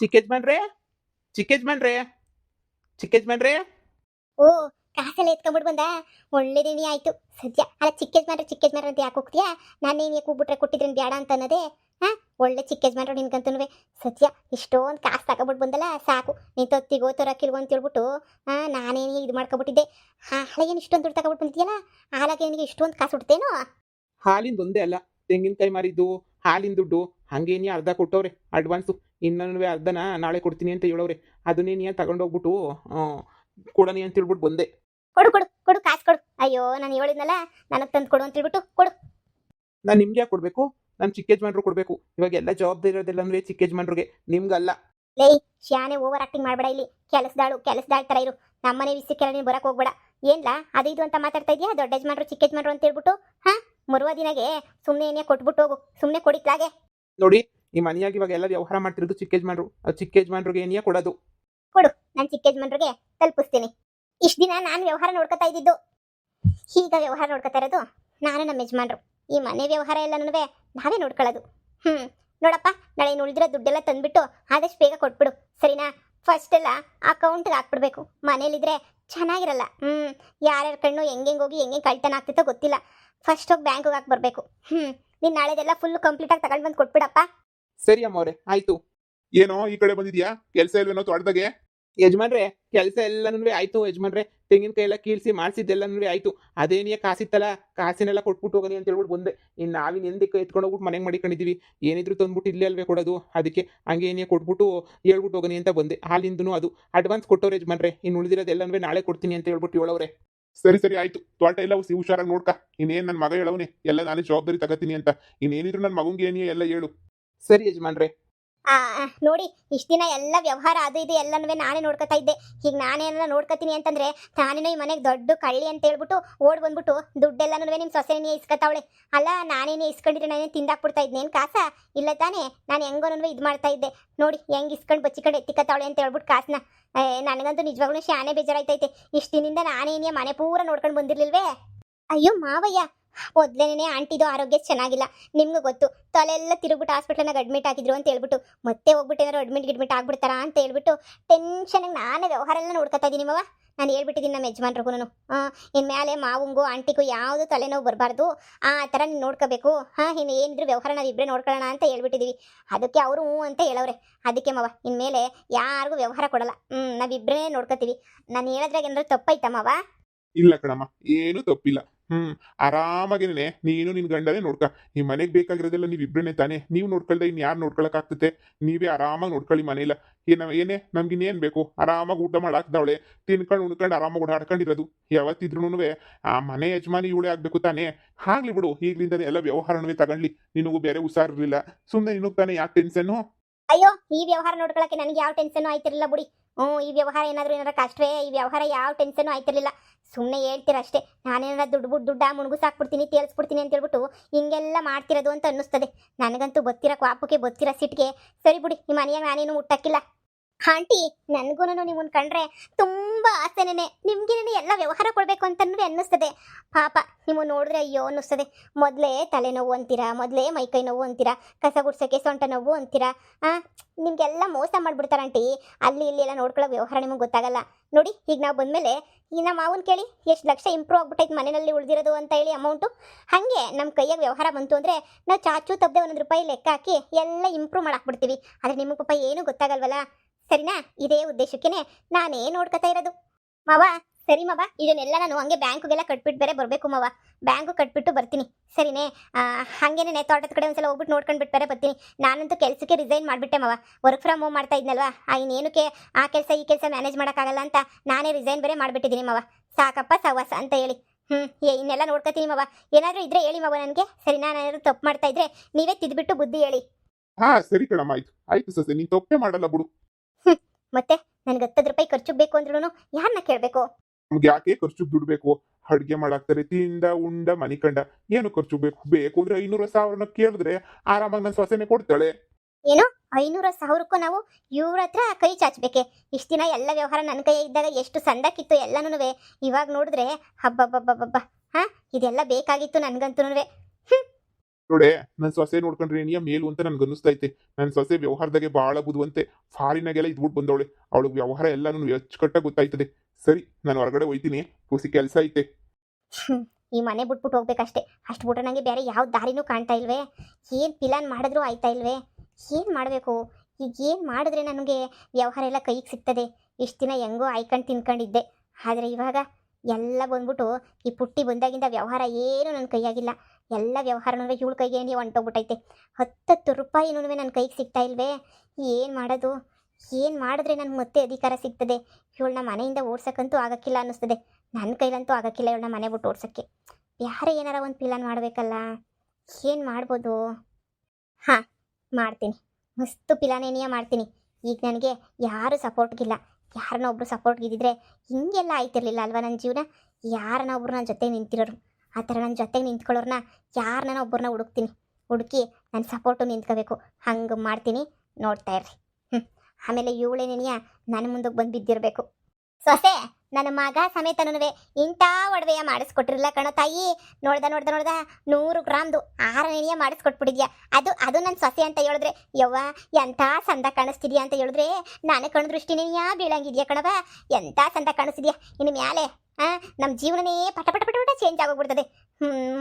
ಚಿಕ್ಕ ಮನ್ರೇ? ಚಿಕ್ಕೇಜ್ ಮನ್ರೇ? ಚಿಕ್ಕೇಜ್ ಮನ್ರೇ? ಓ ಕಾಸೆಲ್ಲ ಎತ್ಕೊಂಡ್ಬಿಟ್ಟು ಬಂದ. ದಿನ ಆಯ್ತು. ಸದ್ಯ. ಅಲ್ಲ ಚಿಕ್ಕ ಯಜಮಾನ್ರೆ ಚಿಕ್ಕ ಯಜಮಾನ್ರೆ ಅಂತ ಯಾಕೆ ಹೋಗ್ತೀಯಾ? ನಾನೇನು ಯಾಕೆ ಹೋಗ್ಬಿಟ್ರೆ ಕೊಟ್ಟಿದ್ರೇನು ಬೇಡ ಅಂತ ಅನ್ನೋದೇ ಹಾ? ಒಳ್ಳೆ ಚಿಕ್ಕೇಜ್ ಯಜಮಾನ್ರು ನಿನ್ಗಂತೂ ಸದ್ಯ ಇಷ್ಟೊಂದು ಕಾಸು ತಗೊಬಿಟ್ಟು ಬಂದಲ್ಲ ಸಾಕು. ನೀನು ತೊತ್ತಿಗೋ ತೊರಕಿಲ್ವೋ ಅಂತ ಹೇಳ್ಬಿಟ್ಟು ಹಾ ನಾನೇನು ಇದು ಮಾಡ್ಕೊಬಿಟ್ಟಿದ್ದೆ. ಹಾಳೇನು ಇಷ್ಟೊಂದು ದುಡ್ಡು ತಗೊಬಿಟ್ಟು ಬಂದಿದ್ಯಲ್ಲ? ಹಾಲಾಗೆ ನಿನಗೆ ಇಷ್ಟೊಂದು ಕಾಸು ಹುಡ್ತೇನೋ ಹಾಲಿಂದ ಒಂದೇ ಅಲ್ಲ. ತೆಂಗಿನಕಾಯಿ ಮಾರಿದ್ದು ಹಾಲಿನ ದುಡ್ಡು ಹಂಗೇನಿ ಅರ್ಧ ಕೊಟ್ಟವ್ರೆ ಅಡ್ವಾನ್ಸು. ಇನ್ನೂ ಅರ್ಧನ ನಾಳೆ ಕೊಡ್ತೀನಿ ಅಂತ ಹೇಳವ್ರೆ. ಅದನ್ನೇನಿ ತಗೊಂಡೋಗ್ಬಿಟ್ಟು ಕೊಡನಿ ಅಂತ ಹೇಳ್ಬಿಟ್ಟು ಬಂದೆ. ಕೊಡು ಕೊಡು ಕೊಡು ಕಾಸು ಕೊಡು. ಅಯ್ಯೋ ನಾನು ಹೇಳಿದ್ನಲ್ಲ ನನಗೆ ತಂದು ಕೊಡು ಅಂತ ಹೇಳ್ಬಿಟ್ಟು ಕೊಡು. ನಾನು ನಿಮ್ಗೆ ಯಾಕೆ ಕೊಡಬೇಕು? ನಾನು ಚಿಕ್ಕ ಯಜಮಾನ್ರು ಕೊಡಬೇಕು. ಇವಾಗ ಎಲ್ಲ ಜವಾಬ್ದಾರಿ ಇರೋದಿಲ್ಲ ಅಂದ್ರೆ ಚಿಕ್ಕ ಯಜಮಾನ್ರಿಗೆ ನಿಮ್ಗಲ್ಲ. ಲೇ ಶ್ಯಾನೆ ಓವರ್ ಆಕ್ಟಿಂಗ್ ಮಾಡಬೇಡ ಇಲ್ಲಿ. ಕೆಲಸದಾಳು ಕೆಲಸದಾಳ ತರ ಇರು. ನಮ್ಮನೆ ವಿಷಯಕ್ಕೆಲ್ಲ ನೀನು ಬರಕ್ಕೆ ಹೋಗ್ಬೇಡ. ಏನ್ಲ ಅದು ಇದು ಅಂತ ಮಾತಾಡ್ತಾ ಇದೀಯಾ? ದೊಡ್ಡ ಯಜಮಾನ್ರು ಚಿಕ್ಕ ಯಜಮಾನ್ರು ಅಂತ ಹೇಳ್ಬಿಟ್ಟು? ಹಾ ಮರುವ ದಿನಗೆ ಸುಮ್ಮನೆ ಏನೇ ಕೊಟ್ಬಿಟ್ಟು ಹೋಗು. ಸುಮ್ಮನೆ ಕೊಡಿತ್ಲಾಗೆ ನೋಡಿ ಈ ಮನೆಯಾಗಿ ಇವಾಗ ಎಲ್ಲ ವ್ಯವಹಾರ ಮಾಡ್ತಿರೋದು ಚಿಕ್ಕ ಯಜಮಾನ್ರು. ಚಿಕ್ಕ ಯಜಮಾನ್ರಿಗೆ ಏನಿಯಾ ಕೊಡೋದು. ನಾನು ಚಿಕ್ಕ ಯಜಮಾನ್ರಿಗೆ ತಲುಪಿಸ್ತೀನಿ. ಇಷ್ಟು ದಿನ ನಾನು ವ್ಯವಹಾರ ನೋಡ್ಕೊತಾ ಇದ್ದಿದ್ದು. ಈಗ ವ್ಯವಹಾರ ನೋಡ್ಕೊತಾ ಇರೋದು ನಾನು ನಮ್ಮ ಯಜಮಾನ್ರು. ಈ ಮನೆ ವ್ಯವಹಾರ ಎಲ್ಲನೂ ನಾವೇ ನೋಡ್ಕೊಳ್ಳೋದು. ಹ್ಞೂ ನೋಡಪ್ಪ, ನಾಳೆ ಉಳಿದಿರೋ ದುಡ್ಡೆಲ್ಲ ತಂದ್ಬಿಟ್ಟು ಆದಷ್ಟು ಬೇಗ ಕೊಟ್ಬಿಡು. ಸರಿನಾ? ಫಸ್ಟ್ ಎಲ್ಲ ಅಕೌಂಟ್ಗೆ ಹಾಕ್ಬಿಡ್ಬೇಕು. ಮನೇಲಿದ್ರೆ ಚೆನ್ನಾಗಿರಲ್ಲ. ಹ್ಞೂ ಯಾರ್ಯಾರ ಕಣ್ಣು ಹೆಂಗೆ ಹೋಗಿ ಹೆಂಗೆ ಕಳ್ತನ ಆಗ್ತಿತ್ತೋ ಗೊತ್ತಿಲ್ಲ. ಫಸ್ಟ್ ಹೋಗಿ ಬ್ಯಾಂಕಿಗೆ ಹಾಕಿ ಬರಬೇಕು. ಹ್ಞೂ ನೀನು ನಾಳೆದೆಲ್ಲ ಫುಲ್ ಕಂಪ್ಲೀಟಾಗಿ ತಗೊಂಡು ಬಂದು ಕೊಟ್ಬಿಡಪ್ಪ. ಸರಿ ಅಮ್ಮವ್ರೆ ಆಯ್ತು. ಏನೋ ಈ ಕಡೆ ಬಂದಿದ್ಯಾ? ಕೆಲಸ ಇಲ್ವೇನೋ ತೋಟದಾಗೆ? ಯಜಮಾನ್ರೆ ಕೆಲಸ ಎಲ್ಲನೂ ಆಯ್ತು ಯಜಮಾನ್ರೆ. ತೆಂಗಿನಕಾಯಿ ಎಲ್ಲ ಕೀಳ್ಸಿ ಮಾಡಿಸಿದ್ದೆಲ್ಲನೂ ಆಯ್ತು. ಕಾಸಿ ಕಾಸಿತ್ತಲ್ಲ ಕಾಸಿನೆಲ್ಲ ಕೊಟ್ಬಿಟ್ಟು ಹೋಗನಿ ಅಂತ ಹೇಳ್ಬಿಟ್ಟು ಬಂದೆ. ಇನ್ನು ನಾವಿನ ಎಂದಕ್ಕೆ ಎತ್ಕೊಂಡು ಹೋಗ್ಬಿಟ್ಟು ಮನೆಗೆ ಮಾಡಿಕೊಂಡಿದ್ದೀವಿ. ಏನಿದ್ರು ತಂದ್ಬಿಟ್ಟು ಇಲ್ಲೇ ಅಲ್ವೇ ಕೊಡೋದು. ಅದಕ್ಕೆ ಹಂಗೆ ಏನೇ ಕೊಟ್ಬಿಟ್ಟು ಹೇಳ್ಬಿಟ್ಟು ಹೋಗನಿ ಅಂತ ಬಂದೆ. ಹಾಲಿಂದನು ಅದು. ಅಡ್ವಾನ್ಸ್ ಕೊಟ್ಟವ್ರೆ ಯಜಮಾನ್ರೆ. ಇನ್ನು ಉಳಿದಿರೋದೆಲ್ಲನೂ ನಾಳೆ ಕೊಡ್ತೀನಿ ಅಂತ ಹೇಳ್ಬಿಟ್ಟು ಹೇಳವ್ರೆ. ಸರಿ ಸರಿ ಆಯ್ತು. ತೋಟ ಎಲ್ಲ ಸಿ ಹುಷಾರಾಗಿ ನೋಡ್ಕ. ಇನ್ನೇನ್ ನನ್ನ ಮಗ ಹೇಳವನೆ? ಎಲ್ಲ ನಾನೇ ಜವಾಬ್ದಾರಿ ತಗೋತೀನಿ ಅಂತ. ಇನ್ನೇನಿದ್ರು ನನ್ನ ಮಗಂಗೆ ಏನೇ ಎಲ್ಲ ಹೇಳು. ಸರಿ ಯಜಮಾನ್ರೆ. ಆ, ನೋಡಿ ಇಷ್ಟ ದಿನ ಎಲ್ಲ ವ್ಯವಹಾರ ಅದು ಇದು ಎಲ್ಲನೂ ನಾನೇ ನೋಡ್ಕೊತಾ ಇದ್ದೆ. ಈಗ ನಾನೇನ ನೋಡ್ಕೊತೀನಿ ಅಂತಂದ್ರೆ ತಾನೇನೇ ಈ ಮನೆಗೆ ದೊಡ್ಡ ಕಳ್ಳಿ ಅಂತ ಹೇಳ್ಬಿಟ್ಟು ಓಡ್ ಬಂದ್ಬಿಟ್ಟು ದುಡ್ಡೆಲ್ಲನೂ ನಿಮ್ಮ ಸೊಸೆನೇ ಇಸ್ಕೊತಾವಳೆ ಅಲ್ಲ ನಾನೇನೇ ಇಸ್ಕೊಂಡಿದ್ರೆ ನಾನೇ ತಿಂದಾಕ್ಬಿಡ್ತಾ ಇದ್ನೇನು ಕಾಸ? ಇಲ್ಲ ತಾನೇ ನಾನು ಹೆಂಗೋನೂ ಇದು ಮಾಡ್ತಾ ಇದ್ದೆ. ನೋಡಿ ಹೆಂಗ್ ಇಸ್ಕೊಂಡು ಬಚ್ಚಿಕೊಂಡು ಎತ್ತಿಕತ್ತಾವಳೆ ಅಂತ ಹೇಳ್ಬಿಟ್ಟು ಕಾಸನ್ನ ನನಗಂತೂ ನಿಜವಾಗ್ಲೂ ಶಾನೆ ಬೇಜಾರಾಯ್ತೈತೆ. ಇಷ್ಟ ದಿನದಿಂದ ನಾನೇನೇ ಮನೆ ಪೂರ ನೋಡ್ಕೊಂಡು ಬಂದಿರ್ಲಿಲ್ವೇ? ಅಯ್ಯೋ ಮಾವಯ್ಯ ಮೊದ್ಲೇನೆ ಆಂಟಿದು ಆರೋಗ್ಯ ಚೆನ್ನಾಗಿಲ್ಲ. ನಿಮ್ಗೂ ಗೊತ್ತು ತಲೆಲ್ಲ ತಿರುಗ್ಬಿಟ್ಟು ಹಾಸ್ಪಿಟ್ಲನಾಗ ಅಡ್ಮಿಟ್ ಆಗಿದ್ರು ಅಂತ ಹೇಳ್ಬಿಟ್ಟು, ಮತ್ತೆ ಹೋಗ್ಬಿಟ್ಟು ಏನಾದ್ರು ಅಡ್ಮಿಟ್ ಗಿಡ್ಮಿಟ್ ಆಗ್ಬಿಡ್ತಾರಾ ಅಂತ ಹೇಳ್ಬಿಟ್ಟು ಟೆನ್ಷನಾಗಿ ನಾನೇ ವ್ಯವಹಾರ ಎಲ್ಲ ನೋಡ್ಕೊತಾ ಇದ್ದೀನಿ ಮವ. ನಾನು ಹೇಳ್ಬಿಟ್ಟಿದ್ದೀನಿ ನಮ್ಮ ಯಜಮಾನ್ರಿಗೂ ಇನ್ನು ಮೇಲೆ ಮಾವುಂಗು, ಆಂಟಿಗೂ ಯಾವುದು ತಲೆನೋವು ಬರಬಾರ್ದು. ಆ ಥರ ನೀನು ನೋಡ್ಕೋಬೇಕು. ಹಾಂ ಇನ್ನು ಏನಿದ್ರು ವ್ಯವಹಾರ ನಾವು ಇಬ್ಬರೇ ನೋಡ್ಕೊಳ್ಳೋಣ ಅಂತ ಹೇಳ್ಬಿಟ್ಟಿದ್ದೀವಿ ಅದಕ್ಕೆ ಅವರು ಹ್ಞೂ ಅಂತ ಹೇಳವ್ರೆ. ಅದಕ್ಕೆ ಮವ ಇನ್ಮೇಲೆ ಯಾರಿಗೂ ವ್ಯವಹಾರ ಕೊಡಲ್ಲ. ಹ್ಞೂ ನಾವಿಬ್ಬರೇ ನೋಡ್ಕೋತೀವಿ. ನಾನು ಹೇಳಿದ್ರಾಗ ಏನಾದ್ರು ತಪ್ಪೈತಾ ಮವ? ಇಲ್ಲ ಕಣಮ್ಮ, ಏನೂ ತಪ್ಪಿಲ್ಲ. ಹ್ಮ್. ಆರಾಮಾಗೇನೆ ನೀನು ನಿನ್ ಗಂಡನೇ ನೋಡ್ಕ. ಈ ಮನೆಗೆ ಬೇಕಾಗಿರೋದೆಲ್ಲ ನೀವ್ ಇಬ್ರನ್ನೇ ತಾನೆ. ನೀವ್ ನೋಡ್ಕೊಳ್ದೆ ಇನ್ ಯಾರು ನೋಡ್ಕೊಳಕ್ ಆಗ್ತತೆ ನೀವೇ ಆರಾಮಾಗಿ ನೋಡ್ಕೊಳ್ಳಿ ಮನೆಯಲ್ಲ ಏನ ಏನೇ? ನಮ್ಗೆ ಇನ್ನೇನ್ ಬೇಕು? ಆರಾಮಾಗಿ ಊಟ ಮಾಡಾಕ್ದವಳೆ. ತಿನ್ಕೊಂಡು, ಉಣ್ಕೊಂಡು, ಆರಾಮಾಗಿ ಓಡಾಡ್ಕೊಂಡಿರೋದು. ಯಾವತ್ತಿದ್ರು ಆ ಮನೆ ಯಜಮಾನಿ ಇವಳೇ ಆಗ್ಬೇಕು ತಾನೆ. ಆಗ್ಲಿ ಬಿಡು. ಈಗ್ಲಿಂದನೇ ಎಲ್ಲ ವ್ಯವಹಾರನೇ ತಗೊಂಡ್ಲಿ. ನಿನಗೂ ಬೇರೆ ಹುಷಾರಿರ್ಲಿಲ್ಲ. ಸುಮ್ಮನೆ ನಿನಗ್ ತಾನೆ ಯಾಕೆ ಟೆನ್ಷನ್ ಅಯ್ಯೋ, ಈ ವ್ಯವಹಾರ ನೋಡ್ಕೊಳಕ್ಕೆ ನನಗೆ ಯಾವ ಟೆನ್ಷನ್ ಆಯ್ತಿರಲಿಲ್ಲ ಬಿಡಿ. ಹ್ಞೂ ಈ ವ್ಯವಹಾರ ಏನಾದರೂ ಏನಾರ ಕಷ್ಟವೇ, ಈ ವ್ಯವಹಾರ ಯಾವ ಟೆನ್ಷನು ಆಯ್ತಿರಲಿಲ್ಲ. ಸುಮ್ಮನೆ ಹೇಳ್ತೀರ ಅಷ್ಟೇ, ನಾನೇನಾರ ದುಡ್ಡು ಬಿಟ್ಟು ದುಡ್ಡ ಮುಣುಗುಸಾಕ್ಬಿಡ್ತೀನಿ ತೇಲ್ಸ್ಬಿಡ್ತೀನಿ ಅಂತ ಹೇಳ್ಬಿಟ್ಟು ಹಿಂಗೆಲ್ಲ ಮಾಡ್ತಿರೋದು ಅಂತ ಅನ್ನಿಸ್ತದೆ. ನನಗಂತೂ ಗೊತ್ತಿರೋ ಕ್ವಾಪಕ್ಕೆ ಬತ್ತಿರ ಸಿಟ್ಗೆ, ಸರಿ ಬಿಡಿ, ಈ ಮನೆಯಾಗ ನಾನೇನು ಮುಟ್ಟಕ್ಕಿಲ್ಲ. ಆಂಟಿ ನನಗೂ ನಿಮ್ಮನ್ನ ಕಂಡ್ರೆ ತುಂಬ ಆಸೆನೇ ನಿಮ್ಗೇನೆ ಎಲ್ಲ ವ್ಯವಹಾರ ಕೊಡಬೇಕು ಅಂತಂದ್ರೆ ಅನ್ನಿಸ್ತದೆ. ಪಾಪ ನೀವು ನೋಡಿದ್ರೆ ಅಯ್ಯೋ ಅನ್ನಿಸ್ತದೆ. ಮೊದಲೇ ತಲೆನೋವು ಅಂತೀರಾ? ಮೊದಲೇ ಮೈಕೈ ನೋವು ಅಂತೀರಾ? ಕಸ ಗುಡ್ಸೋಕ್ಕೆ ಸೊಂಟ ನೋವು ಅಂತೀರಾ? ಆ, ನಿಮಗೆಲ್ಲ ಮೋಸ ಮಾಡ್ಬಿಡ್ತಾರೆ ಆಂಟಿ. ಅಲ್ಲಿ ಇಲ್ಲಿ ಎಲ್ಲ ನೋಡ್ಕೊಳ್ಳೋ ವ್ಯವಹಾರ ನಿಮಗೆ ಗೊತ್ತಾಗಲ್ಲ. ನೋಡಿ, ಈಗ ನಾವು ಬಂದಮೇಲೆ ಈ ನಮ್ಮ ಮಾವನ ಕೇಳಿ ಎಷ್ಟು ಲಕ್ಷ ಇಂಪ್ರೂವ್ ಆಗ್ಬಿಟ್ಟೈತೆ ಮನೆಯಲ್ಲಿ ಉಳಿದಿರೋದು ಅಂತ ಹೇಳಿ ಅಮೌಂಟು ಹಾಗೆ ನಮ್ಮ ಕೈಯಾಗ ವ್ಯವಹಾರ ಬಂತು ಅಂದರೆ ನಾವು ಚಾಚು ತಪ್ಪದೆ ಒಂದೊಂದು ರೂಪಾಯಿ ಲೆಕ್ಕ ಹಾಕಿ ಎಲ್ಲ ಇಂಪ್ರೂವ್ ಮಾಡಾಕ್ಬಿಡ್ತೀವಿ ಆದರೆ ನಿಮಗೆ ಪಾಪ ಏನೂ ಗೊತ್ತಾಗಲ್ವಲ್ಲ? ಸರಿನಾ? ಇದೇ ಉದ್ದೇಶಕ್ಕೇನೆ ನಾನೇ ನೋಡ್ಕೊತಾ ಇರೋದು. ಮಾವ ಸರಿ ಮಾವ ಇದನ್ನೆಲ್ಲ ನಾನು ಹಂಗೆ ಬ್ಯಾಂಕ್ಗೆಲ್ಲ ಕಟ್ಬಿಟ್ಟು ಬೇರೆ ಬರಬೇಕು ಮಾವ. ಬ್ಯಾಂಕು ಕಟ್ಬಿಟ್ಟು ಬರ್ತೀನಿ. ಸರಿನೇ? ಆ, ನೆ ತೋಟದ ಕಡೆ ಒಂದ್ಸಲ ಹೋಗ್ಬಿಟ್ಟು ನೋಡ್ಕೊಂಡ್ಬಿಟ್ಟು ಬೇರೆ ಬರ್ತೀನಿ. ನಾನಂತೂ ಕೆಲಸಕ್ಕೆ ರಿಸೈನ್ ಮಾಡಿಬಿಟ್ಟೆ ಮಾವ. ವರ್ಕ್ ಫ್ರಮ್ ಹೋಮ್ ಮಾಡ್ತಾ ಇದ್ನಲ್ವಾ? ಇನ್ನೇನಕ್ಕೆ ಆ ಕೆಲಸ ಈ ಕೆಲಸ ಮ್ಯಾನೇಜ್ ಮಾಡೋಕ್ಕಾಗಲ್ಲ ಅಂತ ನಾನೇ ರಿಸೈನ್ ಬೇರೆ ಮಾಡಿಬಿಟ್ಟಿದ್ದೀನಿ ಮಾವ. ಸಾಕಪ್ಪ ಸವಾಸ ಅಂತ ಹೇಳಿ. ಹ್ಞೂ ಇನ್ನೆಲ್ಲ ನೋಡ್ಕೊತೀನಿ ಮಾವ. ಏನಾದರೂ ಇದ್ರೆ ಹೇಳಿ ಮಾವ ನನಗೆ. ಸರಿ ನಾನು ಏನಾದರೂ ತಪ್ಪು ಮಾಡ್ತಾ ಇದ್ರೆ ನೀವೇ ತಿದ್ಬಿಟ್ಟು ಬುದ್ಧಿ ಹೇಳಿ. ಹಾ ಸರಿ ಕಣಮ್ಮ ಆಯ್ತು. ಆಯ್ತು ಸಸಿ ನೀನ್ ತಪ್ಪೇ ಮಾಡಲ್ಲ ಬಿಡು. ಮತ್ತೆ ನನಗೆ ಹತ್ತತ್ತು ರೂಪಾಯಿ ಖರ್ಚು ಬೇಕು ಅಂದ್ರೂ ಯಾರನ್ನ ಕೇಳಬೇಕು? ನಮ್ಗೆ ಯಾಕೆ ಖರ್ಚು ದುಡ್ಡು ಬೇಕು ಅಡ್ಗೆ ಮಾಡಾಕ್ತಾರೆ ತಿಂದ ಉಂಡ ಮನಿ ಕಂಡ ಏನು ಖರ್ಚು ಬೇಕು? ಬೇಕು ಅಂದ್ರೆ ಐನೂರ ಸಾವಿರನ ಕೇಳಿದ್ರೆ ಆರಾಮಾಗಿ ನನ್ನ ಸೊಸೆನೆ ಕೊಡ್ತಾಳೆ. ಏನು? ಐನೂರ ಸಾವಿರಕ್ಕೂ ನಾವು ಇವ್ರ ಹತ್ರ ಕೈ ಚಾಚಬೇಕೆ. ಇಷ್ಟು ದಿನ ಎಲ್ಲ ವ್ಯವಹಾರ ನನ್ನ ಕೈ ಇದ್ದಾಗ ಎಷ್ಟು ಸಂದಕ್ಕಿತ್ತು ಎಲ್ಲನೂ ಇವಾಗ ನೋಡಿದ್ರೆ ಹಬ್ಬಬ್ಬಬ್ಬಬ್ಬ ಹಾ? ಇದೆಲ್ಲ ಬೇಕಾಗಿತ್ತು ನನಗಂತೂ ನೋಡೆ ನನ್ನ ಸೊಸೆ ನೋಡ್ಕೊಂಡ್ರೆ ಏನಿಯ ಮೇಲು ಅಂತ ನನ್ಗೆ ಅನಿಸ್ತೈತೆ ನನ್ನ ಸೊಸೆ ವ್ಯವಹಾರದಾಗೆ ಭಾಳ ಬುದ್ಧಿವಂತೆ ಫಾರಿನಾಗೆಲ್ಲ ಇದ್ಬಿಟ್ಟು ಬಂದವಳೆ. ಅವಳಿಗೆ ವ್ಯವಹಾರ ಎಲ್ಲಾನು ಅಚ್ಚುಕಟ್ಟಾಗಿ ಗೊತ್ತಾಯ್ತದೆ. ಸರಿ, ನಾನು ಹೊರಗಡೆ ಹೋಯ್ತೀನಿ, ಕೂಸಿ ಕೆಲಸ ಐತೆ. ಈ ಮನೆ ಬಿಟ್ಬಿಟ್ಟು ಹೋಗ್ಬೇಕಷ್ಟೇ. ಅಷ್ಟು ಬಿಟ್ರೆ ನನಗೆ ಬೇರೆ ಯಾವ ದಾರಿನೂ ಕಾಣ್ತಾ ಇಲ್ವೇ? ಏನು ಪಿಲಾನ್ ಮಾಡಿದ್ರೂ ಆಯ್ತಾ ಇಲ್ವೇ? ಏನು ಮಾಡಬೇಕು? ಈಗ ಏನು ಮಾಡಿದ್ರೆ ನನಗೆ ವ್ಯವಹಾರ ಎಲ್ಲ ಕೈಗೆ ಸಿಗ್ತದೆ? ಇಷ್ಟು ದಿನ ಹೆಂಗೋ ಆಯ್ಕೊಂಡು ತಿನ್ಕೊಂಡಿದ್ದೆ. ಆದರೆ ಇವಾಗ ಎಲ್ಲ ಬಂದ್ಬಿಟ್ಟು ಈ ಪುಟ್ಟಿ ಬಂದಾಗಿಂದ ವ್ಯವಹಾರ ಏನು ನನ್ನ ಕೈಯಾಗಿಲ್ಲ. ಎಲ್ಲ ವ್ಯವಹಾರನೂ ಇವಳ ಕೈಗೆ ಏನೇ ಹೊಂಟೋಗ್ಬಿಟ್ಟೈತೆ. ಹತ್ತತ್ತು ರೂಪಾಯಿನೂ ನನ್ನ ಕೈಗೆ ಸಿಗ್ತಾ ಇಲ್ವೇ? ಏನು ಮಾಡೋದು? ಏನು ಮಾಡಿದ್ರೆ ನನಗೆ ಮತ್ತೆ ಅಧಿಕಾರ ಸಿಗ್ತದೆ? ಇವಳನ್ನ ಮನೆಯಿಂದ ಓಡ್ಸೋಕ್ಕಂತೂ ಆಗೋಕ್ಕಿಲ್ಲ ಅನ್ನಿಸ್ತದೆ. ನನ್ನ ಕೈಲಂತೂ ಆಗೋಕ್ಕಿಲ್ಲ ಇವಳನ್ನ ಮನೆ ಬಿಟ್ಟು ಓಡ್ಸೋಕ್ಕೆ. ಯಾರೇ ಏನಾರ ಒಂದು ಪ್ಲಾನ್ ಮಾಡಬೇಕಲ್ಲ? ಏನು ಮಾಡ್ಬೋದು? ಹಾಂ, ಮಾಡ್ತೀನಿ. ಮಸ್ತು ಪಿಲಾನೇನಿಯ ಮಾಡ್ತೀನಿ. ಈಗ ನನಗೆ ಯಾರು ಸಪೋರ್ಟ್ಗಿಲ್ಲ ಯಾರನ್ನೊಬ್ರು ಸಪೋರ್ಟ್ಗಿದ್ದಿದ್ರೆ ಹಿಂಗೆಲ್ಲ ಆಯ್ತಿರಲಿಲ್ಲ ಅಲ್ವಾ ನನ್ನ ಜೀವನ? ಯಾರನ್ನೊಬ್ರು ನನ್ನ ಜೊತೆ ನಿಂತಿರೋರು? ಆ ಥರ ನನ್ನ ಜೊತೆಗೆ ನಿಂತ್ಕೊಳ್ಳೋರ್ನ ಯಾರನ್ನ ಒಬ್ಬರನ್ನ ಹುಡುಕ್ತೀನಿ. ಹುಡುಕಿ ನನ್ನ ಸಪೋರ್ಟು ನಿಂತ್ಕೋಬೇಕು. ಹಂಗೆ ಮಾಡ್ತೀನಿ. ನೋಡ್ತಾ ಇರ್ರಿ. ಆಮೇಲೆ ನೆನೆಯ ನನ್ನ ಮುಂದಕ್ಕೆ ಬಂದು ಬಿದ್ದಿರಬೇಕು. ಸೊಸೆ, ನನ್ನ ಮಗ ಸಮೇತನೂ ಇಂಥ ಒಡವೆಯ ಮಾಡಿಸ್ಕೊಟ್ಟಿರಲ್ಲ ಕಣೋ ತಾಯಿ. ನೋಡ್ದ ನೋಡ್ದ ನೋಡ್ದ ನೂರು ಗ್ರಾಮ್ದು ಆರನೆಯ ಮಾಡಿಸ್ಕೊಟ್ಬಿಟ್ಟಿದ್ಯಾ. ಅದು ಅದು ನನ್ನ ಸೊಸೆ ಅಂತ ಹೇಳಿದ್ರೆ, ಯವ್ವ, ಎಂಥ ಸಂದ ಕಾಣಿಸ್ತಿದ್ಯಾ ಅಂತ ಹೇಳಿದ್ರೆ, ನಾನು ಕಣ್ ದೃಷ್ಟಿನೇಯ ಬೀಳಂಗಿದ್ಯಾ ಕಣವ ಎಂಥ ಸಂದ ಕಾಣಿಸ್ತಿದ್ಯಾ. ಇನ್ನು ಮ್ಯಾಲೆ ನಮ್ಮ ಜೀವನನೇ ಪಟ ಪಟ ಪಟ ಪಟ ಚೇಂಜ್ ಆಗೋಗ್ಬಿಡ್ತದೆ.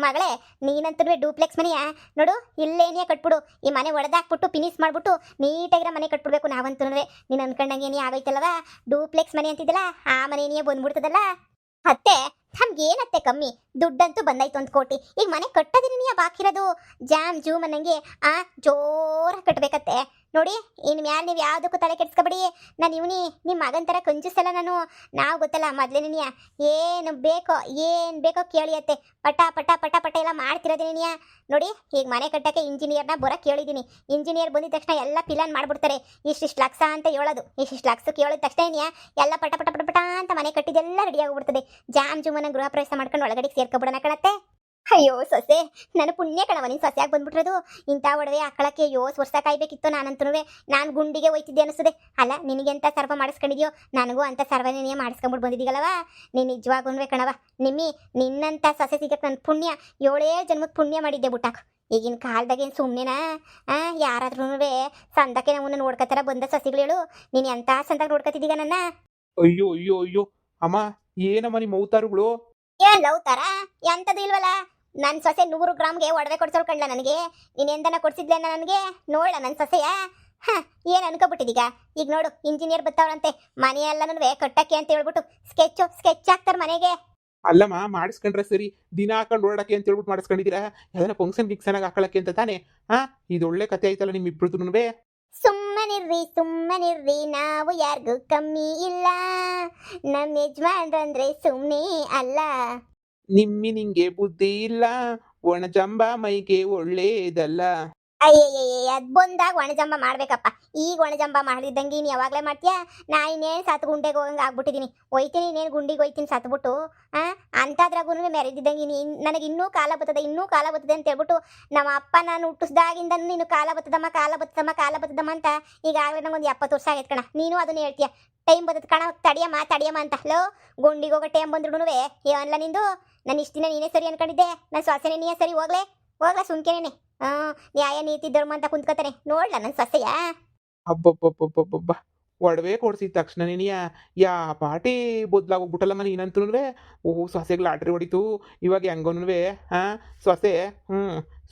ಮಗಳೇ, ನೀನಂತೂ ಡೂಪ್ಲೆಕ್ಸ್ ಮನೆಯ? ನೋಡು ಇಲ್ಲೇನೇ ಕಟ್ಬಿಡು. ಈ ಮನೆ ಒಡೆದಾಕ್ಬಿಟ್ಟು ಫಿನಿಶ್ ಮಾಡ್ಬಿಟ್ಟು ನೀಟಾಗಿರೋ ಮನೆ ಕಟ್ಬಿಡ್ಬೇಕು ನಾವಂತೂ ನೀನು ಅನ್ಕೊಂಡಂಗೆ ನೀ ಆಗೈತಲ್ವಾ ಡೂಪ್ಲೆಕ್ಸ್ ಮನೆ ಅಂತಿದ್ದಲ್ಲ, ಆ ಮನೆನೇ ಬಂದ್ಬಿಡ್ತದಲ್ಲ? ಅತ್ತೆ, ನಮ್ಗೇನತ್ತೆ ಕಮ್ಮಿ? ದುಡ್ಡಂತೂ ಬಂದಾಯ್ತು ಒಂದು ಕೋಟಿ. ಈಗ ಮನೆ ಕಟ್ಟೋದಿನ ಬಾಕಿರೋದು? ಜಾಮ್, ಜೂಮ್ ಅನ್ನಂಗೆ, ಆ ಜೋರ ಕಟ್ಟಬೇಕತ್ತೆ ನೋಡಿ ಇನ್ನು ಮ್ಯಾಲ ನೀವು ಯಾವುದಕ್ಕೂ ತಲೆ ಕೆಡ್ಸ್ಕೊಬಿಡಿ. ನಾನು ಇವನಿ ನಿಮ್ಮ ಮಗನ ಥರ ಕಂಜೂಸಲ್ಲ ನಾನು. ನಾವು ಗೊತ್ತಲ್ಲ ಮೊದಲೇ ಏನು ಬೇಕೋ ಏನು ಬೇಕೋ ಕೇಳಿ ಅತ್ತೆ. ಪಟ ಪಟ ಪಟ ಪಟ ಎಲ್ಲ ಮಾಡ್ತಿರೋದಿನಿಯ ನೋಡಿ ಈಗ ಮನೆ ಕಟ್ಟಕ್ಕೆ ಇಂಜಿನಿಯರ್ನ ಬರ ಕೇಳಿದ್ದೀನಿ ಇಂಜಿನಿಯರ್ ಬಂದಿದ ತಕ್ಷಣ ಎಲ್ಲ ಪಿಲಾನ್ ಮಾಡ್ಬಿಡ್ತಾರೆ. ಇಷ್ಟಿಷ್ಟು ಲಕ್ಷ ಅಂತ ಹೇಳೋದು. ಇಷ್ಟಿಷ್ಟು ಲಕ್ಷ ಹೇಳಿದ ತಕ್ಷಣ ಎಲ್ಲ ಪಟ ಪಟ ಪಟ ಪಟ ಅಂತ ಮನೆ ಕಟ್ಟಿದೆಲ್ಲ ರೆಡಿ ಆಗಿಬಿಡ್ತದೆ ಜಾಮ್ ಜುಮನ ಗೃಹ ಪ್ರವೇಶ ಮಾಡ್ಕೊಂಡು ಒಳಗಡೆ ಸೇರ್ಕೊಬಿಡೋಣ ಕಣತ್ತೆ. ಅಯ್ಯೋ ಸೊಸೆ ನನ್ನ ಪುಣ್ಯ ಕಣವ ನೀನು ಸೊಸೆಯಾಗಿ ಬಂದ್ಬಿಟ್ರದು. ಇಂಥ ಒಡವೆ ಹಾಕೊಳಕ್ಕೆ ಅಯ್ಯೋ ವರ್ಷ ಕಾಯ್ಬೇಕಿತ್ತು ನಾನಂತೂ ನಾನು ಗುಂಡಿಗೆ ಹೋಯ್ತಿದ್ದೆ ಅನಿಸ್ತದೆ ಅಲ್ಲ ನಿನಗೆ ಎಂತ ಸರ್ವ ಮಾಡಿಸ್ಕೊಂಡಿದ್ಯೋ? ನನಗೂ ಅಂತ ಸರ್ವನೇ ಮಾಡಿಸ್ಕೊಂಬಿಟ್ಟು ಬಂದಿದ್ದೀಗಲ್ಲವ ನೀನು ನಿಜವಾಗೂ ಕಣವ ನಿಮ್ಮಿ ನಿನ್ನಂಥ ಸೊಸೆ ಸಿಗಕ್ಕೆ ನನ್ನ ಪುಣ್ಯ ಏಳೇ ಜನ್ಮಕ್ಕೆ ಪುಣ್ಯ ಮಾಡಿದ್ದೆ ಬುಟ್ಟಾಕು ಈಗಿನ ಕಾಲದಾಗೇನು ಸುಮ್ಮನೆನಾ ಆ ಯಾರಾದ್ರೂ ಸಂದಕ್ಕೆ ನಮ್ಮನ್ನು ನೋಡ್ಕೊತಾರ ಬಂದ ಸಸಿಗಳು ಹೇಳು. ನೀನು ಎಂಥ ಸಂದಾಗ ನೋಡ್ಕೊತಿದ್ದೀಗ ನನ್ನ? ಅಯ್ಯೋ ಅಯ್ಯೋ ಅಯ್ಯೋ. ಅಮ್ಮ ಏನಮ್ಮ ನಿಮ್ಮ ಅವತಾರಗಳು ಏನ್ ಲವ್ತಾರ ಎಂತದು ಇಲ್ವಲ್ಲ? ನನ್ನ ಸೊಸೆ ನೂರು ಗ್ರಾಮ್ಗೆ ಒಡವೆ ಕೊಡ್ಸೋಳ್ಕಂಡ್ಲ ನನಗೆ. ನೀನ್ ಎಂದನ ಕೊಡ್ಸಿದ್ಲೇನ ನನಗೆ? ನೋಡ ನನ್ನ ಸೊಸೆಯ. ಹ ಏನ್ ಅನ್ಕೋಬಿಟ್ಟಿದೀಗ? ಈಗ ನೋಡು ಇಂಜಿನಿಯರ್ ಬರ್ತಾವ್ರಂತೆ ಮನೆಯೆಲ್ಲನೂ ಕಟ್ಟಕ್ಕೆ ಅಂತ ಹೇಳ್ಬಿಟ್ಟು ಸ್ಕೆಚ್ ಸ್ಕೆಚ್ ಹಾಕ್ತಾರ ಮನೆಗೆ. ಅಲ್ಲಮ್ಮ ಮಾಡಿಸ್ಕೊಂಡ್ರೆ ಸರಿ. ದಿನ ಹಾಕೊಂಡು ಓಡಾಡಕ್ಕೆ ಅಂತ ಹೇಳ್ಬಿಟ್ಟು ಮಾಡಿಸ್ಕೊಂಡಿದ್ದೀರಾ? ಯಾವ್ದಾರ ಫಂಕ್ಷನ್ ಗಿಕ್ಸನಾಗ ಹಾಕೊಳಕ್ಕೆ ಅಂತ ತಾನೇ? ಹಾ ಇದು ಒಳ್ಳೆ ಕತೆ ಆಯ್ತಲ್ಲ ನಿಮ್ಮಿಬ್ರದ್ದು ಸುಮ್ಮನಿರ್ರಿ ಸುಮ್ಮನಿರ್ರಿ ನಾವು ಯಾರಿಗೂ ಕಮ್ಮಿ ಇಲ್ಲ. ನಮ್ಮ ಯಜಮಾನ್ರಂದ್ರೆ ಸುಮ್ಮನೆ ಅಲ್ಲ. ನಿಮ್ಮಿ ನಿಂಗೆ ಬುದ್ಧಿ ಇಲ್ಲ ಒಣ ಜಂಬ ಮೈಗೆ ಒಳ್ಳೇದಲ್ಲ. ಅಯ್ಯಯ್ಯಯ್ಯ, ಅದ್ ಬಂದಾಗ ಒಣಜಂಬ ಮಾಡ್ಬೇಕಪ್ಪ. ಈಗ ಒಣಜಂಬ ಮಾಡಿದ್ದಂಗೆ ನೀನು ಯಾವಾಗಲೇ ಮಾಡ್ತೀಯಾ? ನಾ ಇನ್ನೇನು ಸತ್ ಗುಂಡೆಗೆ ಹೋಗಂಗೆ ಆಗ್ಬಿಟ್ಟಿದ್ದೀನಿ ಒಯ್ತೀನಿ, ಇನ್ನೇನು ಗುಂಡಿಗೆ ಹೋಯ್ತೀನಿ ಸತ್ಬಿಟ್ಟು, ಆ? ಅಂಥದ್ರಾಗೂ ಮೆರೆದಿದ್ದಂಗೆ ನೀನು ನನಗೆ ಇನ್ನೂ ಕಾಲ ಬರ್ತದೆ ಇನ್ನೂ ಕಾಲ ಬರ್ತದೆ ಅಂತ ಹೇಳ್ಬಿಟ್ಟು, ನಮ್ಮ ಅಪ್ಪ ನಾನು ಹುಟ್ಟಿಸ್ದಾಗಿಂದ ನೀನು ಕಾಲ ಬತ್ತದಮ್ಮ ಕಾಲ ಬತ್ತದಮ್ಮ ಕಾಲ ಬತ್ತದಮ್ಮ ಅಂತ ಈಗಾಗಲೇ ನಂಗೊಂದು ಎಪ್ಪತ್ತು ವರ್ಷ ಆಗೈತೆ ಕಣ. ನೀನು ಅದನ್ನ ಹೇಳ್ತೀಯ. ಟೈಮ್ ಬರ್ತದೆ ಕಣ, ತಡಿಯಮ್ಮ ತಡಿಯಮ್ಮ ಅಂತ. ಹಲೋ ಗುಂಡಿಗೆ ಹೋಗೋ ಟೈಮ್ ಬಂದ್ರು ಏನಲ್ಲ ನಿಂದು? ನಾನು ಇಷ್ಟು ದಿನ ನೀನೇ ಸರಿ ಅನ್ಕೊಂಡಿದ್ದೆ. ನನ್ನ ಶ್ವಾಸನೆ ನೀನೇ ಸರಿ ಹೋಗ್ಲೇ, ಹೋಗ್ಲಾ ಸುಮ್ಕೆನೇನೆ. ಹಾಂ ನ್ಯಾಯ, ನೀತಿ, ಧರ್ಮ ಅಂತ ಕುಂತ್ಕೋತಾನೆ. ನೋಡ್ಲ ನನ್ನ ಸೊಸೆಯ? ಅಬ್ಬಬ್ಬಬ್ಬಬ್ಬಬ್ಬ ಒಡವೆ ಕೊಡ್ಸಿದ ತಕ್ಷಣ ನೀನಿಯ, ಯಾ ಪಾಟಿ ಬದಲಾಗೋಗ್ಬಿಟ್ಟಲ್ಲಮ್ಮ ನೀನಂತೂ ಓಹ್ ಸೊಸೆಗೆ ಲಾಟ್ರಿ ಹೊಡಿತು. ಇವಾಗ ಹೆಂಗನೂ ಹಾ ಸೊಸೆ? ಹ್ಞೂ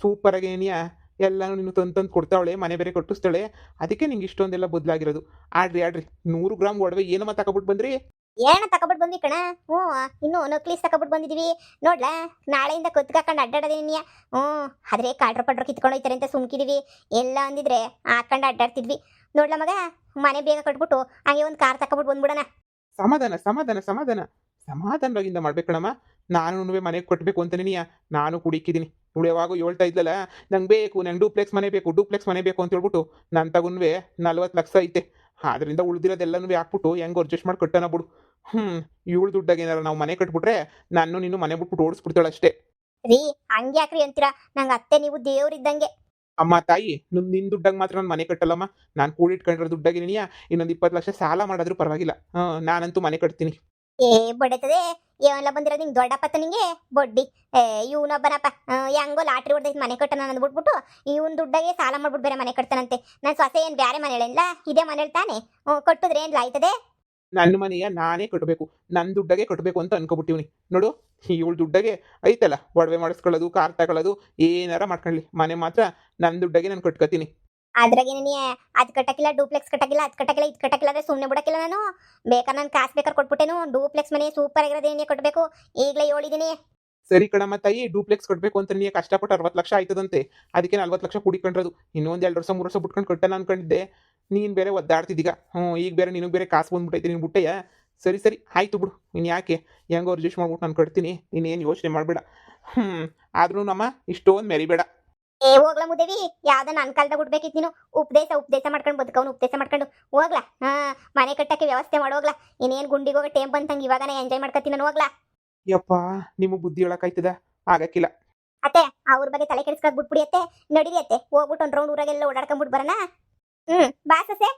ಸೂಪರಾಗಿ ಏನಿಯ? ಎಲ್ಲಾನು ನೀನು ತಂದು ತಂದು ಕೊಡ್ತಾವಳೆ, ಮನೆ ಬೇರೆ ಕಟ್ಟಿಸ್ತಾಳೆ. ಅದಕ್ಕೆ ನಿಂಗೆ ಇಷ್ಟೊಂದೆಲ್ಲ ಬದಲಾಗಿರೋದು. ಆಡ್ರಿ ಆಡ್ರಿ. ನೂರು ಗ್ರಾಮ್ ಒಡವೆ ಏನಮ್ಮ ತಗೊಬಿಟ್ಟು ಬಂದ್ರಿ? ಏನ ತಕೊಬಿಟ್ಟು ಬಂದ್ವಿ ಕಣ? ಹ್ಞೂ, ಇನ್ನು ನಕ್ಲೀಸ್ ತಕೊಬಿಟ್ಟು ಬಂದಿದೀವಿ. ನೋಡ್ಲಾ, ನಾಳೆಯಿಂದ ಕತ್ಕಾಕೊಂಡು ಅಡ್ಡಾಡೋದೇನಿಯ ಹ್ಞೂ, ಆದ್ರೆ ಕಾಡ್ರ ಪಡ್ರ ಕಿತ್ಕೊಂಡು ಹೋಯ್ತಾರೆ ಅಂತ ಸುಮ್ಕಿದೀವಿ. ಎಲ್ಲ ಅಂದಿದ್ರೆ ಹಾಕೊಂಡು ಅಡ್ಡಾಡ್ತಿದ್ವಿ. ನೋಡ್ಲಾ ಮಗ, ಮನೆ ಬೇಗ ಕಟ್ಬಿಟ್ಟು ಹಂಗೆ ಒಂದು ಕಾರ್ ತಕೊಬಿಟ್ಟು ಬಂದ್ಬಿಡೋಣ. ಸಮಾಧಾನ ಸಮಾಧಾನ ಸಮಾಧಾನ. ಸಮಾಧಾನವಾಗಿಂದ ಮಾಡ್ಬೇಕಣಮ್ಮ ನಾನು ಮನೆಗೆ ಕೊಟ್ಟಬೇಕು ಅಂತ ನೀನಿಯ ನಾನು ಕುಡಿಕಿದ್ದೀನಿ. ಇವಳು ಯಾವಾಗೂ ಹೇಳ್ತಾ ಇದ್ಲಲ್ಲ, ನಂಗೆ ಬೇಕು, ನಂಗೆ ಡೂಪ್ಲೆಕ್ಸ್ ಮನೆ ಬೇಕು ಡೂಪ್ಲೆಕ್ಸ್ ಮನೆ ಬೇಕು ಅಂತ ಹೇಳ್ಬಿಟ್ಟು ನನ್ನ ತಗೊಂಡ್ವೆ ನಲ್ವತ್ತು ಲಕ್ಷ ಐತೆ. ಆದ್ರಿಂದ ಉಳಿದಿರೋದೆಲ್ಲನೂ ಹಾಕ್ಬಿಟ್ಟು ಹೆಂಗೆ ಅಡ್ಜಸ್ಟ್ ಮಾಡಿ ಕಟ್ಟೋಣ ಬಿಡು. ಹ್ಞೂ ಇವಳು ದುಡ್ಡಾಗ ಏನಾರ ನಾವು ಮನೆ ಕಟ್ಬಿಟ್ರೆ ನಾನು ನೀನು ಮನೆ ಬಿಟ್ಬಿಟ್ಟು ಓಡಿಸ್ಬಿಡ್ತಾಳೆ ಅಷ್ಟೇ. ರೀ ಹಂಗ್ಯಾಕ್ರಿ ಅಂತೀರಾ? ನಂಗೆ ಅತ್ತೆ ನೀವು ದೇವ್ರಿದ್ದಂಗೆ ಅಮ್ಮ ತಾಯಿ ನಿನ್ ನಿನ್ನ ದುಡ್ಡಾಗ ಮಾತ್ರ ನಾನು ಮನೆ ಕಟ್ಟಲ್ಲಮ್ಮ. ನಾನು ಕೂಡಿಟ್ಕೊಂಡಿರೋ ದುಡ್ಡಾಗಿ ನೀನಿಯ ಇನ್ನೊಂದು ಇಪ್ಪತ್ತು ಲಕ್ಷ ಸಾಲ ಮಾಡಿದ್ರು ಪರವಾಗಿಲ್ಲ. ಹಾಂ ನಾನಂತೂ ಮನೆ ಕಟ್ತೀನಿ. ಏ ಬಡತದೆ ಏನಲ್ಲ ಬಂದಿರೋದು ನಿಂಗೆ ದೊಡ್ಡಪ್ಪ ನಿಂಗೆ? ಬಡ್ಡಿ. ಏ ಇವನೊಬ್ಬನಪ್ಪ ಹೆಂಗೋ ಲಾಟ್ರಿ ಹೊಡೆದೈತೆ ಮನೆ ಕಟ್ಟನ ಅಂದ್ಬಿಟ್ಬಿಟ್ಟು ಇವನ್ ದುಡ್ಡಾಗೆ ಸಾಲ ಮಾಡ್ಬಿಟ್ಟು ಬೇರೆ ಮನೆ ಕಟ್ತಾನಂತೆ. ನನ್ನ ಸೊಸೆ ಏನು ಬೇರೆ ಮನೇಲಿಲ್ಲ ಇದೇ ಮನೇಲಿ ತಾನೆ? ಕಟ್ಟಿದ್ರೆ ಏನು ಆಯ್ತದೆ? ನನ್ನ ಮನೆಯ ನಾನೇ ಕಟ್ಟಬೇಕು ನನ್ನ ದುಡ್ಡಗೆ ಕಟ್ಟಬೇಕು ಅಂತ ಅನ್ಕೊಬಿಟ್ಟಿವ್ನಿ. ನೋಡು ಇವಳು ದುಡ್ಡಗೆ ಐತಲ್ಲ ಒಡವೆ ಮಾಡಿಸ್ಕೊಳ್ಳೋದು ಕಾರ್ ತಗೊಳ್ಳೋದು ಏನಾರ ಮಾಡ್ಕೊಳ್ಳಿ. ಮನೆ ಮಾತ್ರ ನನ್ನ ದುಡ್ಡಗೆ ನಾನು ಕಟ್ಕೋತೀನಿ. ಅದ್ರಾಗೆ ನೀ ಅದು ಕಟ್ಟಕ್ಕಿಲ್ಲ ಡೂಪ್ಲೆಕ್ಸ್ ಕಟ್ಟಕ್ಕಿಲ್ಲ ಅದು ಕಟ್ಟಕ್ಕಿಲ್ಲ ಇದು ಕಟ್ಟಕ್ಕಿಲ್ಲ ಅಂದ್ರೆ ಸುಮ್ಮನೆ ಬಿಡಕ್ಕಿಲ್ಲ ನಾನು. ಬೇಕಾದ್ರೆ ನಾನು ಕಾಸು ಬೇಕಾದ್ರೆ ಕೊಟ್ಬಿಟ್ಟೇನು ಡೂಪ್ಲೆಕ್ಸ್ ಮನೆ ಸೂಪರ್ ಆಗಿರೋದೇನೇ ಕಟ್ಟಬೇಕು ಈಗಲೇ ಹೇಳಿದ್ದೀನಿ ಸರಿ ಕಣಮ್ಮ ತಾಯಿ ಡೂಪ್ಲೆಕ್ಸ್ ಕಟ್ಟಬೇಕು ಅಂತ ನೀ ಕಷ್ಟಪಟ್ಟು ಅರವತ್ತು ಲಕ್ಷ ಆಯ್ತದಂತೆ. ಅದಕ್ಕೆ ನಲ್ವತ್ತು ಲಕ್ಷ ಕುಡಿಕೊಂಡ್ರದು. ಇನ್ನೊಂದು ಎರಡು ವರ್ಷ ಮೂರು ವರ್ಷ ಬಿಟ್ಕೊಂಡು ಕಟ್ಟನ ಅನ್ಕೊಂಡಿದ್ದೆ. ನೀನು ಬೇರೆ ಒದ್ದಾಡ್ತಿದ್ದೀಗ? ಹ್ಞೂ ಈಗ ಬೇರೆ ನಿನಗೆ ಬೇರೆ ಕಾಸು ಬಂದ್ಬಿಟ್ಟೈತೆ ನೀನು ಬಿಟ್ಟೆಯ ಸರಿ ಸರಿ ಆಯ್ತು ಬಿಡು. ನೀನು ಯಾಕೆ? ಹೆಂಗೋ ಅಡ್ಜಸ್ಟ್ ಮಾಡ್ಬಿಟ್ಟು ನಾನು ಕಟ್ತೀನಿ. ನೀನೇನು ಯೋಚನೆ ಮಾಡಬೇಡ. ಹ್ಞೂ ಆದ್ರೂ ನಮ್ಮ ಇಷ್ಟೊಂದು ಮೆರಿಬೇಡ. ಏ ಹೋಗ್ಲಾ ಮುದೇವಿ. ಯಾವ್ದ ನನ್ನ ಕಾಲದಾಗ ಬಿಡ್ಬೇಕಿತ್ತು ನೀನು. ಉಪದೇಶ ಉಪದೇಶ ಮಾಡ್ಕೊಂಡು ಬದುಕವನು ಉಪದೇಶ ಮಾಡ್ಕೊಂಡು. ಹೋಗ್ಲಾ. ಹಾ ಮನೆ ಕಟ್ಟಕ್ಕೆ ವ್ಯವಸ್ಥೆ ಮಾಡೋಗ್ಲಾ ಇನ್ನೇನು ಗುಂಡಿಗೆ ಹೋಗೋ ಟೇಮ್ ಬಂತಂಗೆ ಇವಾಗನೇ ಎಂಜಾಯ್ ಮಾಡ್ಕತ್ತೀನಿ ನಾನು ಹೋಗ್ಲಾ. ಯಪ್ಪ ನಿಮ್ಮ ಬುದ್ಧಿ ಹೇಳಕ್ಕಾಯ್ತದ ಆಗಕ್ಕಿಲ್ಲ. ಅತ್ತೆ ಅವ್ರ ಬಗ್ಗೆ ತಲೆ ಕೆಡಿಸ್ಕೊಳಕ್ ಬಿಟ್ಬಿಡಿ ಅತ್ತೆ. ನಡೀರಿ ಅತ್ತೆ. ಹೋಗ್ಬಿಟ್ಟು ಒಂದು ರೌಂಡ್ ಊರಾಗೆಲ್ಲ ಓಡಾಡ್ಕೊಂಡ್ಬಿಟ್ಟು ಬರೋಣ. ಹ್ಮ್ ಬಾ ಸೊಸೆ.